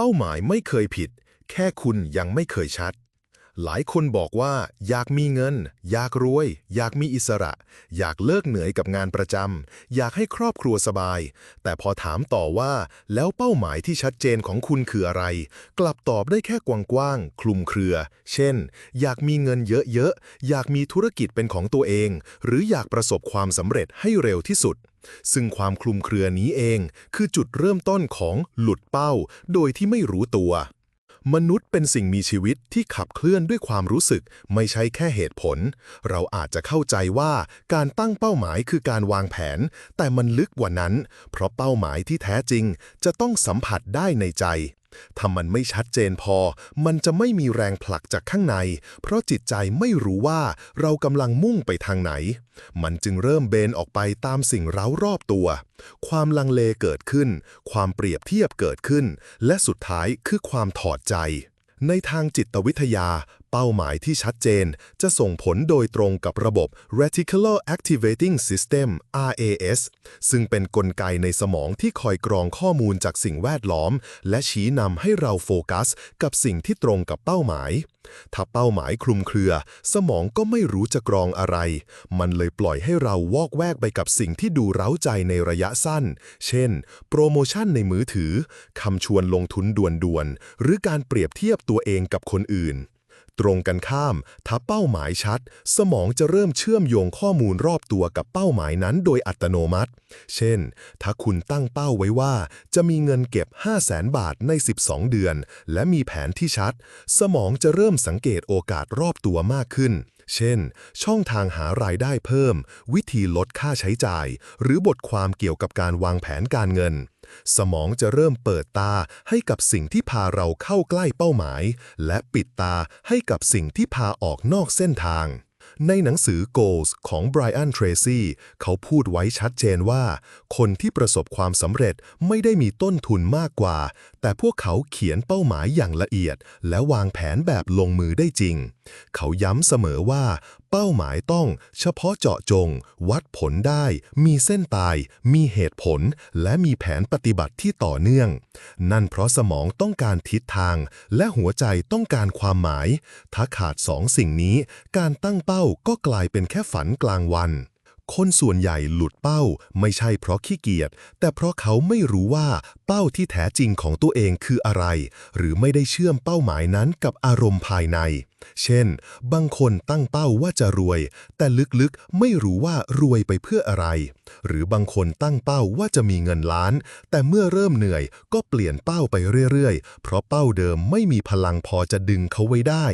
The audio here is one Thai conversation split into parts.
เป้าหมายไม่เคยผิด แค่คุณยังไม่เคยชัด หลายคนบอกว่า อยากมีเงิน อยากรวย อยากมีอิสระ อยากเลิกเหนื่อยกับงานประจำอยากให้ครอบครัวสบาย แต่พอถามต่อว่า แล้วเป้าหมายที่ชัดเจนของคุณคืออะไร กลับตอบได้แค่กว้างๆคลุมเครือ เช่น อยากมีเงินเยอะๆอยากมีธุรกิจเป็นของตัวเอง หรืออยากประสบความสำเร็จให้เร็วที่สุด ซึ่งความคลุมเครือนี้เองคือจุดเริ่มต้นของหลุดเป้า โดยที่ไม่รู้ตัว มนุษย์เป็นสิ่งมีชีวิตที่ขับเคลื่อนด้วยความรู้สึก ไม่ใช่แค่เหตุผล เราอาจจะเข้าใจว่าการตั้งเป้าหมายคือการวางแผน แต่มันลึกกว่านั้น เพราะเป้าหมายที่แท้จริงจะต้องสัมผัสได้ในใจ ถ้ามันไม่ชัดเจนพอ มันจะไม่มีแรงผลักจากข้างใน เพราะจิตใจไม่รู้ว่าเรากำลังมุ่งไปทางไหน มันจึงเริ่มเบนออกไปตามสิ่งเร้ารอบตัว ความลังเลเกิดขึ้น ความเปรียบเทียบเกิดขึ้น และสุดท้ายคือความถอดใจ ในทางจิตวิทยา เป้าหมายที่ชัดเจน จะส่งผลโดยตรงกับระบบ Reticular Activating System RAS ซึ่งเป็นนกลไกในสมองที่คอยกรองข้อมูลจากสิ่งแวดล้อม และชี้นำให้เราโฟกัส กับสิ่งที่ตรงกับเป้าหมาย ถ้าเป้าหมายคลุมเครือ สมองก็ไม่รู้จะกรองอะไร มันเลยปล่อยให้เราวอกแวกไปกับสิ่งที่ดูเร้าใจในระยะสั้น เช่น โปรโมชั่นในมือถือ คำชวนลงทุนด่วนๆ หรือการเปรียบเทียบตัวเองกับคนอื่น ตรงกันข้าม ถ้าเป้าหมายชัด สมองจะเริ่มเชื่อมโยงข้อมูลรอบตัวกับเป้าหมายนั้นโดยอัตโนมัติ เช่น ถ้าคุณตั้งเป้าไว้ว่า จะมีเงินเก็บ 5 0 0แสนบาทใน 12 เดือน และมีแผนที่ชัด สมองจะเริ่มสังเกตโอกาสรอบตัวมากขึ้น เช่น ช่องทางหารายได้เพิ่ม วิธีลดค่าใช้จ่าย หรือบทความเกี่ยวกับการวางแผนการเงิน สมองจะเริ่มเปิดตาให้กับสิ่งที่พาเราเข้าใกล้เป้าหมาย และปิดตาให้กับสิ่งที่พาออกนอกเส้นทาง ในหนังสือ Goals ของ Brian Tracy เขาพูดไว้ชัดเจนว่า คนที่ประสบความสำเร็จไม่ได้มีต้นทุนมากกว่า แต่พวกเขาเขียนเป้าหมายอย่างละเอียด และวางแผนแบบลงมือได้จริง เขาย้ำเสมอว่าเป้าหมายต้อง เฉพาะเจาะจง วัดผลได้ มีเส้นตาย มีเหตุผล และมีแผนปฏิบัติที่ต่อเนื่อง นั่นเพราะสมองต้องการทิศทาง และหัวใจต้องการความหมาย ถ้าขาดสองสิ่งนี้ การตั้งเป้าก็กลายเป็นแค่ฝันกลางวัน คนส่วนใหญ่หลุดเป้า ไม่ใช่เพราะขี้เกียจ แต่เพราะเขาไม่รู้ว่าเป้าที่แท้จริงของตัวเองคืออะไร หรือไม่ได้เชื่อมเป้าหมายนั้นกับอารมณ์ภายใน เช่น บางคนตั้งเป้าว่าจะรวย แต่ลึกๆไม่รู้ว่ารวยไปเพื่ออะไร หรือบางคนตั้งเป้าว่าจะมีเงินล้าน แต่เมื่อเริ่มเหนื่อยก็เปลี่ยนเป้าไปเรื่อยๆ เพราะเป้าเดิมไม่มีพลังพอจะดึงเขาไว้ได้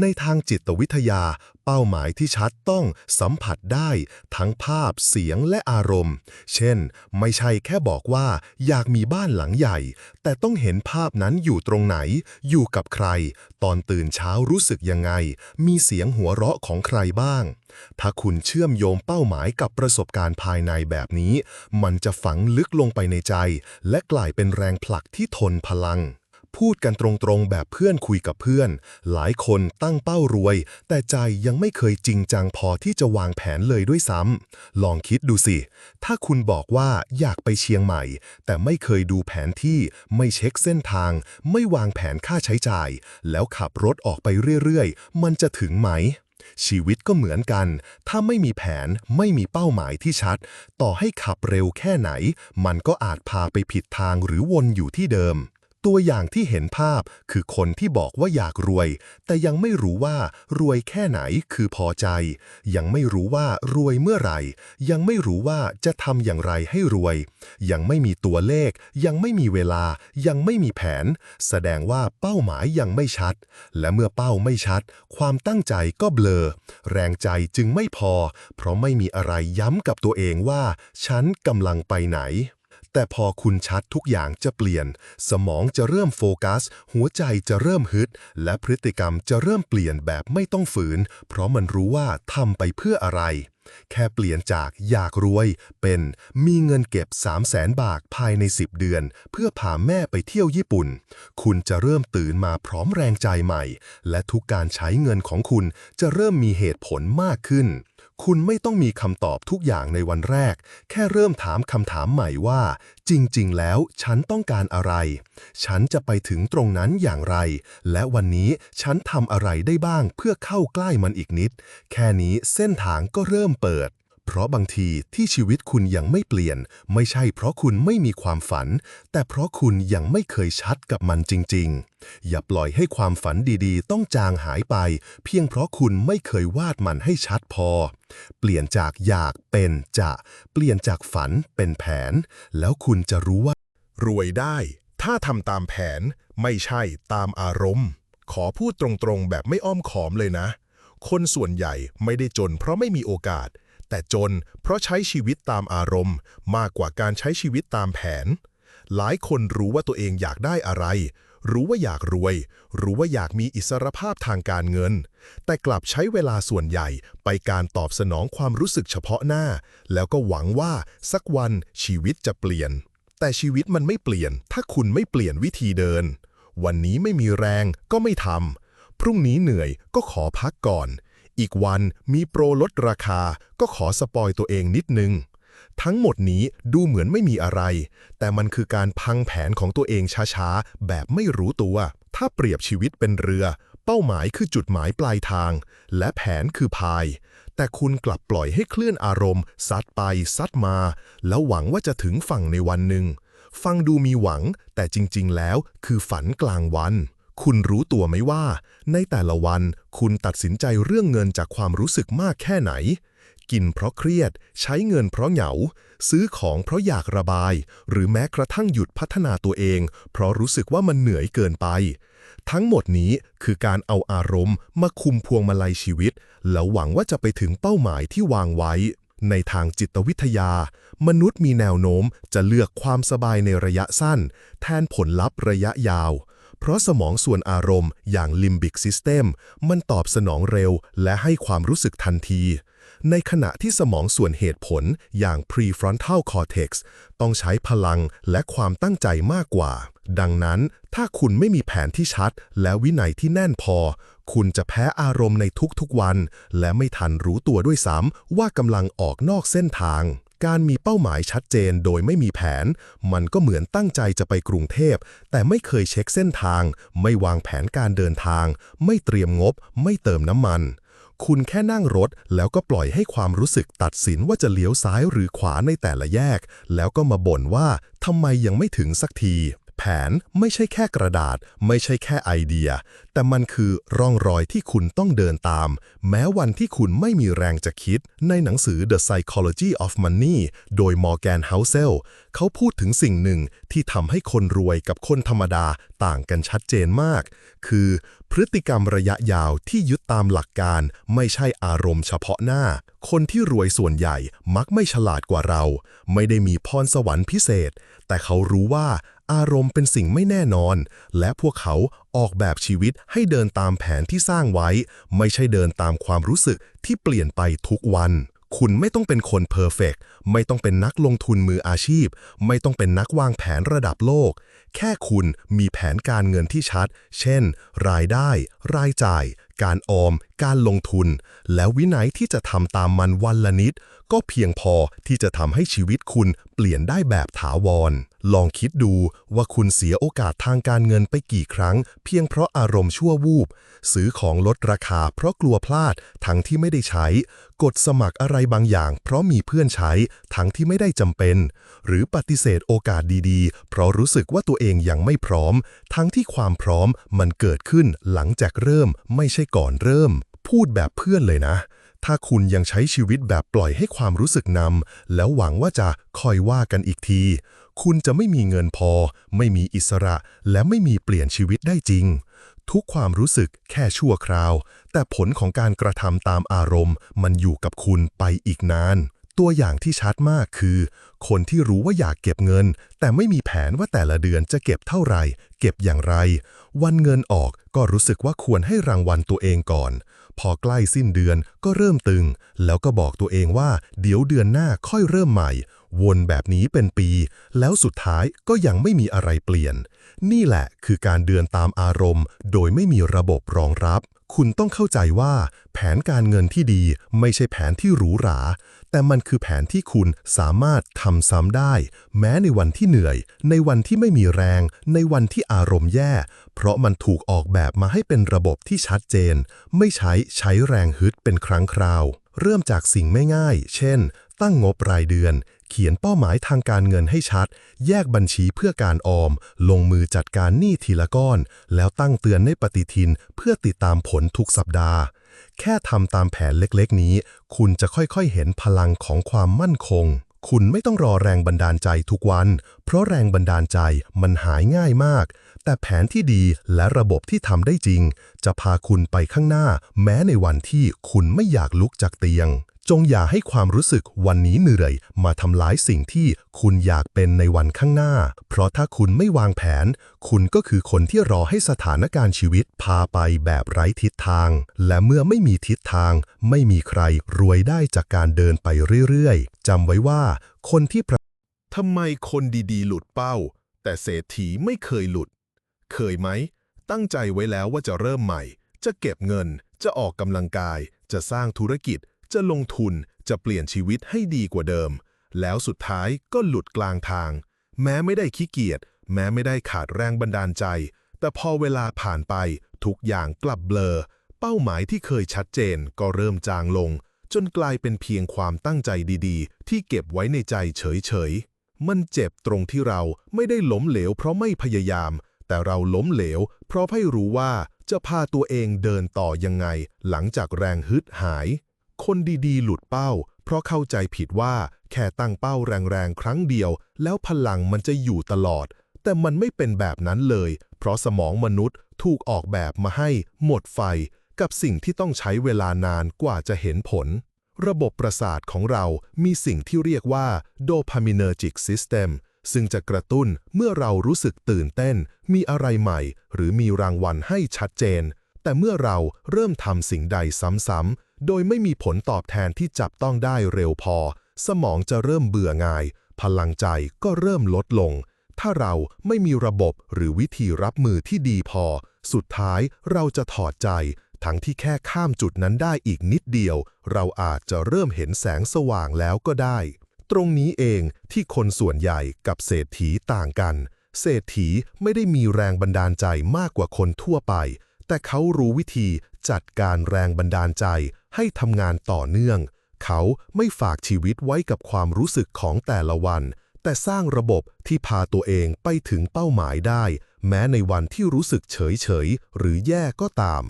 ในทางจิตวิทยา เป้าหมายที่ชัดต้องสัมผัสได้ ทั้งภาพเสียงและอารมณ์ เช่น ไม่ใช่แค่บอกว่าอยากมีบ้านหลังใหญ่ แต่ต้องเห็นภาพนั้นอยู่ตรงไหน อยู่กับใคร ตอนตื่นเช้ารู้สึกยังไง มีเสียงหัวเราะของใครบ้าง ถ้าคุณเชื่อมโยงเป้าหมายกับประสบการณ์ภายในแบบนี้ มันจะฝังลึกลงไปในใจ และกลายเป็นแรงผลักที่ทนพลัง พูดกันตรงๆแบบเพื่อนคุยกับเพื่อน หลายคนตั้งเป้ารวย แต่ใจยังไม่เคยจริงจังพอที่จะวางแผนเลยด้วยซ้ำลองคิดดูสิ ถ้าคุณบอกว่าอยากไปเชียงใหม่ แต่ไม่เคยดูแผนที่ไม่เช็คเส้นทาง ไม่วางแผนค่าใช้จ่าย แล้วขับรถออกไปเรื่อยๆ มันจะถึงไหมชีวิตก็เหมือนกัน ถ้าไม่มีแผน ไม่มีเป้าหมายที่ชัด ต่อให้ขับเร็วแค่ไหน มันก็อาจพาไปผิดทางหรือวนอยู่ที่เดิม ตัวอย่างที่เห็นภาพคือคนที่บอกว่าอยากรวย แต่ยังไม่รู้ว่ารวยแค่ไหนคือพอใจ ยังไม่รู้ว่ารวยเมื่อไหร่ ยังไม่รู้ว่าจะทำอย่างไรให้รวย ยังไม่มีตัวเลข ยังไม่มีเวลา ยังไม่มีแผน แสดงว่าเป้าหมายยังไม่ชัด และเมื่อเป้าไม่ชัด ความตั้งใจก็เบลอ แรงใจจึงไม่พอ เพราะไม่มีอะไรย้ำกับตัวเองว่า ฉันกำลังไปไหน แต่พอคุณชัดทุกอย่างจะเปลี่ยน สมองจะเริ่มโฟกัส หัวใจจะเริ่มฮึด และพฤติกรรมจะเริ่มเปลี่ยนแบบไม่ต้องฝืน เพราะมันรู้ว่าทำไปเพื่ออะไร แค่เปลี่ยนจากอยากรวย เป็นมีเงินเก็บ 3 0 0แสนบาทภายใน 10 เดือน เพื่อพาแม่ไปเที่ยวญี่ปุ่น คุณจะเริ่มตื่นมาพร้อมแรงใจใหม่ และทุกการใช้เงินของคุณจะเริ่มมีเหตุผลมากขึ้น คุณไม่ต้องมีคำตอบทุกอย่างในวันแรก แค่เริ่มถามคำถามใหม่ว่า จริง ๆ แล้วฉันต้องการอะไร ฉันจะไปถึงตรงนั้นอย่างไร และวันนี้ฉันทำอะไรได้บ้างเพื่อเข้าใกล้มันอีกนิด แค่นี้เส้นทางก็เริ่มเปิด เพราะบางทีที่ชีวิตคุณยังไม่เปลี่ยน ไม่ใช่เพราะคุณไม่มีความฝัน แต่เพราะคุณยังไม่เคยชัดกับมันจริง ๆ อย่าปล่อยให้ความฝันดีๆ ต้องจางหายไป เพียงเพราะคุณไม่เคยวาดมันให้ชัดพอ เปลี่ยนจากอยากเป็นจะ เปลี่ยนจากฝันเป็นแผน แล้วคุณจะรู้ว่า รวยได้ ถ้าทำตามแผนไม่ใช่ตามอารมณ์ ขอพูดตรงๆแบบไม่อ้อมขอมเลยนะ คนส่วนใหญ่ไม่ได้จนเพราะไม่มีโอกาส แต่จนเพราะใช้ชีวิตตามอารมณ์ มากกว่าการใช้ชีวิตตามแผน หลายคนรู้ว่าตัวเองอยากได้อะไร รู้ว่าอยากรวย รู้ว่าอยากมีอิสรภาพทางการเงิน แต่กลับใช้เวลาส่วนใหญ่ไปการตอบสนองความรู้สึกเฉพาะหน้า แล้วก็หวังว่าสักวันชีวิตจะเปลี่ยน แต่ชีวิตมันไม่เปลี่ยน ถ้าคุณไม่เปลี่ยนวิธีเดิน วันนี้ไม่มีแรงก็ไม่ทำพรุ่งนี้เหนื่อยก็ขอพักก่อน อีกวันมีโปรลดราคาก็ขอสปอยตัวเองนิดนึง ทั้งหมดนี้ดูเหมือนไม่มีอะไร แต่มันคือการพังแผนของตัวเองช้าๆ แบบไม่รู้ตัว ถ้าเปรียบชีวิตเป็นเรือ เป้าหมายคือจุดหมายปลายทาง และแผนคือพาย แต่คุณกลับปล่อยให้เคลื่อนอารมณ์ซัดไปซัดมา แล้วหวังว่าจะถึงฝั่งในวันหนึ่ง ฟังดูมีหวัง แต่จริง ๆ แล้วคือฝันกลางวัน คุณรู้ตัวไหมว่า ในแต่ละวันคุณตัดสินใจเรื่องเงินจากความรู้สึกมากแค่ไหน กินเพราะเครียด ใช้เงินเพราะเหงา ซื้อของเพราะอยากระบาย หรือแม้กระทั่งหยุดพัฒนาตัวเอง เพราะรู้สึกว่ามันเหนื่อยเกินไป ทั้งหมดนี้คือการเอาอารมณ์ มาคุมพวงมาลัยชีวิต แล้วหวังว่าจะไปถึงเป้าหมายที่วางไว้ ในทางจิตวิทยา มนุษย์มีแนวโน้มจะเลือกความสบายในระยะสั้น แทนผลลัพธ์ระยะยาว เพราะสมองส่วนอารมณ์อย่าง Limbic System มันตอบสนองเร็วและให้ความรู้สึกทันที ในขณะที่สมองส่วนเหตุผลอย่าง prefrontal cortex ต้องใช้พลังและความตั้งใจมากกว่า ดังนั้นถ้าคุณไม่มีแผนที่ชัด และวินัยที่แน่นพอ คุณจะแพ้อารมณ์ในทุกๆวัน และไม่ทันรู้ตัวด้วยซ้ำว่ากำลังออกนอกเส้นทาง การมีเป้าหมายชัดเจนโดยไม่มีแผน มันก็เหมือนตั้งใจจะไปกรุงเทพ แต่ไม่เคยเช็คเส้นทาง ไม่วางแผนการเดินทาง ไม่เตรียมงบ ไม่เติมน้ำมัน คุณแค่นั่งรถ แล้วก็ปล่อยให้ความรู้สึกตัดสินว่าจะเลี้ยวซ้ายหรือขวาในแต่ละแยก แล้วก็มาบ่นว่าทำไมยังไม่ถึงสักที แผนไม่ใช่แค่กระดาษ ไม่ใช่แค่ไอเดีย แต่มันคือร่องรอยที่คุณต้องเดินตาม แม้วันที่คุณไม่มีแรงจะคิด ในหนังสือ The Psychology of Money โดย Morgan Housel เขาพูดถึงสิ่งหนึ่งที่ทำให้คนรวยกับคนธรรมดาต่างกันชัดเจนมาก คือพฤติกรรมระยะยาวที่ยึดตามหลักการ ไม่ใช่อารมณ์เฉพาะหน้า คนที่รวยส่วนใหญ่มักไม่ฉลาดกว่าเรา ไม่ได้มีพรสวรรค์พิเศษ แต่เขารู้ว่า อารมณ์เป็นสิ่งไม่แน่นอน และพวกเขาออกแบบชีวิตให้เดินตามแผนที่สร้างไว้ ไม่ใช่เดินตามความรู้สึกที่เปลี่ยนไปทุกวัน คุณไม่ต้องเป็นคนเพอร์เฟกไม่ต้องเป็นนักลงทุนมืออาชีพ ไม่ต้องเป็นนักวางแผนระดับโลกแค่คุณมีแผนการเงินที่ชัด เช่น รายได้ รายจ่าย การออม การลงทุน แล้ววินัยที่จะทำตามมันวันละนิด ก็เพียงพอที่จะทำให้ชีวิตคุณเปลี่ยนได้แบบถาวร ลองคิดดูว่าคุณเสียโอกาสทางการเงินไปกี่ครั้ง เพียงเพราะอารมณ์ชั่ววูบ ซื้อของลดราคาเพราะกลัวพลาด ทั้งที่ไม่ได้ใช้ กดสมัครอะไรบางอย่าง เพราะมีเพื่อนใช้ ทั้งที่ไม่ได้จำเป็น หรือปฏิเสธโอกาสดีๆ เพราะรู้สึกว่าตัวเองยังไม่พร้อม ทั้งที่ความพร้อมมันเกิดขึ้นหลังจากเริ่มไม่ใช่ก่อนเริ่ม พูดแบบเพื่อนเลยนะ ถ้าคุณยังใช้ชีวิตแบบปล่อยให้ความรู้สึกนำแล้วหวังว่าจะคอยว่ากันอีกที คุณจะไม่มีเงินพอ ไม่มีอิสระ และไม่มีเปลี่ยนชีวิตได้จริงทุกความรู้สึกแค่ชั่วคราว แต่ผลของการกระทำตามอารมณ์ มันอยู่กับคุณไปอีกนาน ตัวอย่างที่ชัดมากคือ คนที่รู้ว่าอยากเก็บเงิน แต่ไม่มีแผนว่าแต่ละเดือนจะเก็บเท่าไหร่ เก็บอย่างไร วันเงินออกก็รู้สึกว่าควรให้รางวัลตัวเองก่อน พอใกล้สิ้นเดือนก็เริ่มตึง แล้วก็บอกตัวเองว่า เดี๋ยวเดือนหน้าค่อยเริ่มใหม่ วนแบบนี้เป็นปี แล้วสุดท้ายก็ยังไม่มีอะไรเปลี่ยน นี่แหละคือการเดินตามอารมณ์ โดยไม่มีระบบรองรับ คุณต้องเข้าใจว่า แผนการเงินที่ดีไม่ใช่แผนที่หรูหรา แต่มันคือแผนที่คุณสามารถทำซ้ำได้ แม้ในวันที่เหนื่อย ในวันที่ไม่มีแรง ในวันที่อารมณ์แย่ เพราะมันถูกออกแบบมาให้เป็นระบบที่ชัดเจน ไม่ใช้ใช้แรงฮึดเป็นครั้งคราว เริ่มจากสิ่งไม่ง่าย เช่น ตั้งงบรายเดือน เขียนเป้าหมายทางการเงินให้ชัด แยกบัญชีเพื่อการออม ลงมือจัดการหนี้ทีละก้อน แล้วตั้งเตือนในปฏิทินเพื่อติดตามผลทุกสัปดาห์ แค่ทำตามแผนเล็กๆ นี้ คุณจะค่อยๆเห็นพลังของความมั่นคง คุณไม่ต้องรอแรงบันดาลใจทุกวัน เพราะแรงบันดาลใจมันหายง่ายมาก แต่แผนที่ดีและระบบที่ทำได้จริง จะพาคุณไปข้างหน้า แม้ในวันที่คุณไม่อยากลุกจากเตียง จงอย่าให้ความรู้สึกวันนี้เหนื่อย มาทำลายสิ่งที่คุณอยากเป็นในวันข้างหน้า เพราะถ้าคุณไม่วางแผน คุณก็คือคนที่รอให้สถานการณ์ชีวิตพาไปแบบไร้ทิศทาง และเมื่อไม่มีทิศทาง ไม่มีใครรวยได้จากการเดินไปเรื่อยๆจำไว้ว่า คนที่ทำไมคนดีๆ หลุดเป้า แต่เศรษฐีไม่เคยหลุด เคยไหม ตั้งใจไว้แล้วว่าจะเริ่มใหม่ จะเก็บเงิน จะออกกำลังกาย จะสร้างธุรกิจ จะลงทุนจะเปลี่ยนชีวิตให้ดีกว่าเดิม แล้วสุดท้ายก็หลุดกลางทาง แม้ไม่ได้ขี้เกียจแม้ไม่ได้ขาดแรงบันดาลใจ แต่พอเวลาผ่านไปทุกอย่างกลับเบลอ เป้าหมายที่เคยชัดเจนก็เริ่มจางลง จนกลายเป็นเพียงความตั้งใจดีๆ ที่เก็บไว้ในใจเฉยๆ มันเจ็บตรงที่เราไม่ได้ล้มเหลวเพราะไม่พยายาม แต่เราล้มเหลว เพราะไม่รู้ว่าจะพาตัวเองเดินต่อยังไง หลังจากแรงฮึดหาย คนดีๆ หลุดเป้า เพราะเข้าใจผิดว่าแค่ตั้งเป้าแรงๆ ครั้งเดียว แล้วพลังมันจะอยู่ตลอด แต่มันไม่เป็นแบบนั้นเลย เพราะสมองมนุษย์ถูกออกแบบมาให้หมดไฟ กับสิ่งที่ต้องใช้เวลานานกว่าจะเห็นผล ระบบประสาทของเรามีสิ่งที่เรียกว่า dopaminergic system ซึ่งจะกระตุ้นเมื่อเรารู้สึกตื่นเต้น มีอะไรใหม่ หรือมีรางวัลให้ชัดเจน แต่เมื่อเราเริ่มทำสิ่งใดซ้ำๆ โดยไม่มีผลตอบแทนที่จับต้องได้เร็วพอ สมองจะเริ่มเบื่อง่าย พลังใจก็เริ่มลดลง ถ้าเราไม่มีระบบหรือวิธีรับมือที่ดีพอ สุดท้ายเราจะถอดใจ ทั้งที่แค่ข้ามจุดนั้นได้อีกนิดเดียว เราอาจจะเริ่มเห็นแสงสว่างแล้วก็ได้ ตรงนี้เองที่คนส่วนใหญ่กับเศรษฐีต่างกัน เศรษฐีไม่ได้มีแรงบันดาลใจมากกว่าคนทั่วไป แต่เขารู้วิธีจัดการแรงบันดาลใจ ให้ทำงานต่อเนื่อง เขาไม่ฝากชีวิตไว้กับความรู้สึกของแต่ละวัน แต่สร้างระบบที่พาตัวเองไปถึงเป้าหมายได้ แม้ในวันที่รู้สึกเฉยๆหรือแย่ก็ตาม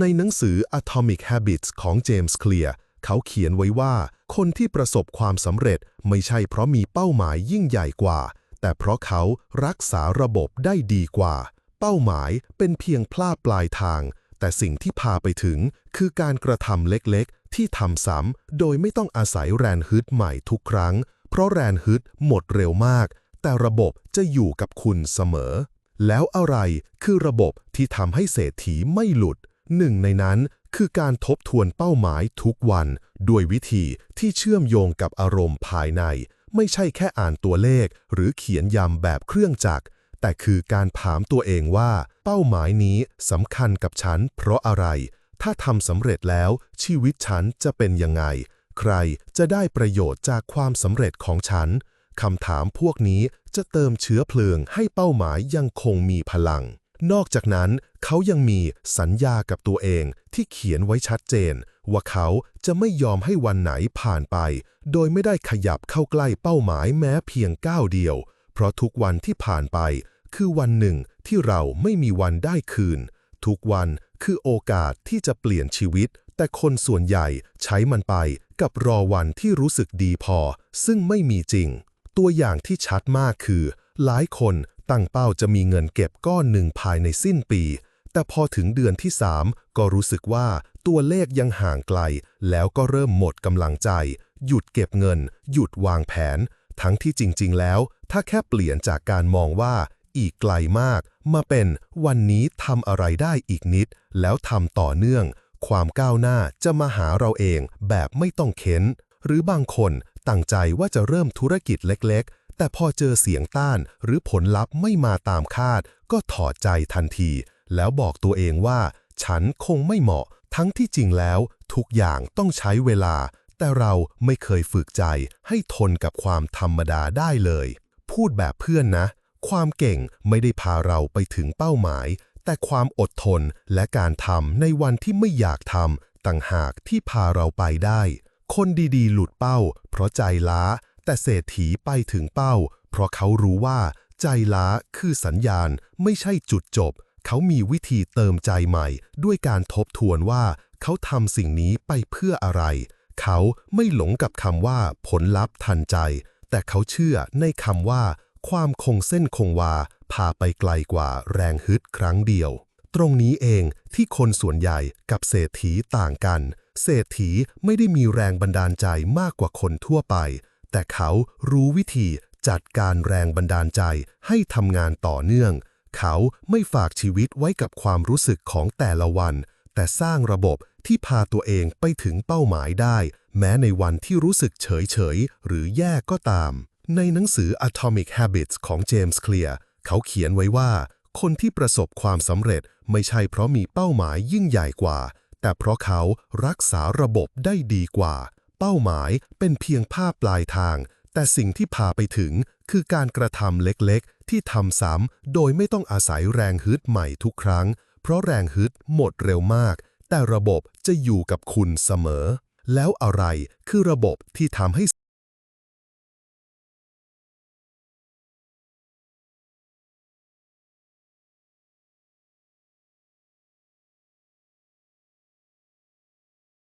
ในหนังสือ Atomic Habits ของเจมส์เคลียร์เขาเขียนไว้ว่า คนที่ประสบความสำเร็จไม่ใช่เพราะมีเป้าหมายยิ่งใหญ่กว่า แต่เพราะเขารักษาระบบได้ดีกว่า เป้าหมายเป็นเพียงพลาดปลายทาง แต่สิ่งที่พาไปถึงคือการกระทำเล็กๆ ที่ทำซ้ำโดยไม่ต้องอาศัยแรงฮึดใหม่ทุกครั้ง เพราะแรงฮึดหมดเร็วมาก แต่ระบบจะอยู่กับคุณเสมอ แล้วอะไรคือระบบที่ทำให้เศรษฐีไม่หลุด หนึ่งในนั้นคือการทบทวนเป้าหมายทุกวัน ด้วยวิธีที่เชื่อมโยงกับอารมณ์ภายใน ไม่ใช่แค่อ่านตัวเลข หรือเขียนยำแบบเครื่องจักร แต่คือการถามตัวเองว่า เป้าหมายนี้สำคัญกับฉัน เพราะอะไร ถ้าทำสำเร็จแล้ว ชีวิตฉันจะเป็นยังไง ใครจะได้ประโยชน์จากความสำเร็จของฉันคำถามพวกนี้จะเติมเชื้อเพลิงให้เป้าหมายยังคงมีพลัง นอกจากนั้น เขายังมีสัญญากับตัวเองที่เขียนไว้ชัดเจน ว่าเขาจะไม่ยอมให้วันไหนผ่านไป โดยไม่ได้ขยับเข้าใกล้เป้าหมายแม้เพียงก้าวเดียว เพราะทุกวันที่ผ่านไป คือวันหนึ่งที่เราไม่มีวันได้คืน ทุกวันคือโอกาสที่จะเปลี่ยนชีวิต แต่คนส่วนใหญ่ใช้มันไปกับรอวันที่รู้สึกดีพอ ซึ่งไม่มีจริง ตัวอย่างที่ชัดมากคือ หลายคนตั้งเป้าจะมีเงินเก็บก้อนหนึ่งภายในสิ้นปี แต่พอถึงเดือนที่ 3 ก็รู้สึกว่าตัวเลขยังห่างไกล แล้วก็เริ่มหมดกำลังใจ หยุดเก็บเงิน หยุดวางแผน ทั้งที่จริง ๆ แล้ว ถ้าแค่เปลี่ยนจากการมองว่า อีกไกลมาก มาเป็นวันนี้ทำอะไรได้อีกนิด แล้วทำต่อเนื่อง ความก้าวหน้าจะมาหาเราเองแบบไม่ต้องเค้นหรือบางคนตั้งใจว่าจะเริ่มธุรกิจเล็ก ๆ แต่พอเจอเสียงต้านหรือผลลัพธ์ไม่มาตามคาด ก็ถอดใจทันที แล้วบอกตัวเองว่า ฉันคงไม่เหมาะ ทั้งที่จริงแล้ว ทุกอย่างต้องใช้เวลา แต่เราไม่เคยฝึกใจให้ทนกับความธรรมดาได้เลย พูดแบบเพื่อนนะ ความเก่งไม่ได้พาเราไปถึงเป้าหมาย แต่ความอดทนและการทำในวันที่ไม่อยากทำต่างหากที่พาเราไปได้ คนดีๆ หลุดเป้า เพราะใจล้า แต่เศรษฐีไปถึงเป้า เพราะเขารู้ว่า ใจล้าคือสัญญาณไม่ใช่จุดจบ เขามีวิธีเติมใจใหม่ ด้วยการทบทวนว่าเขาทำสิ่งนี้ไปเพื่ออะไร เขาไม่หลงกับคำว่าผลลัพธ์ทันใจ แต่เขาเชื่อในคำว่า ความคงเส้นคงวาพาไปไกลกว่าแรงฮึดครั้งเดียว ตรงนี้เองที่คนส่วนใหญ่กับเศรษฐีต่างกัน เศรษฐีไม่ได้มีแรงบันดาลใจมากกว่าคนทั่วไป แต่เขารู้วิธีจัดการแรงบันดาลใจให้ทำงานต่อเนื่อง เขาไม่ฝากชีวิตไว้กับความรู้สึกของแต่ละวัน แต่สร้างระบบที่พาตัวเองไปถึงเป้าหมายได้ แม้ในวันที่รู้สึกเฉยเฉยหรือแย่ก็ตาม ในหนังสือ Atomic Habits ของเจมส์เคลียร์เขาเขียนไว้ว่า คนที่ประสบความสำเร็จไม่ใช่เพราะมีเป้าหมายยิ่งใหญ่กว่า แต่เพราะเขารักษาระบบได้ดีกว่า เป้าหมายเป็นเพียงภาพปลายทาง แต่สิ่งที่พาไปถึงคือการกระทำเล็กๆ ที่ทำซ้ำโดยไม่ต้องอาศัยแรงฮึดใหม่ทุกครั้ง เพราะแรงฮึดหมดเร็วมาก แต่ระบบจะอยู่กับคุณเสมอ แล้วอะไรคือระบบที่ทำให้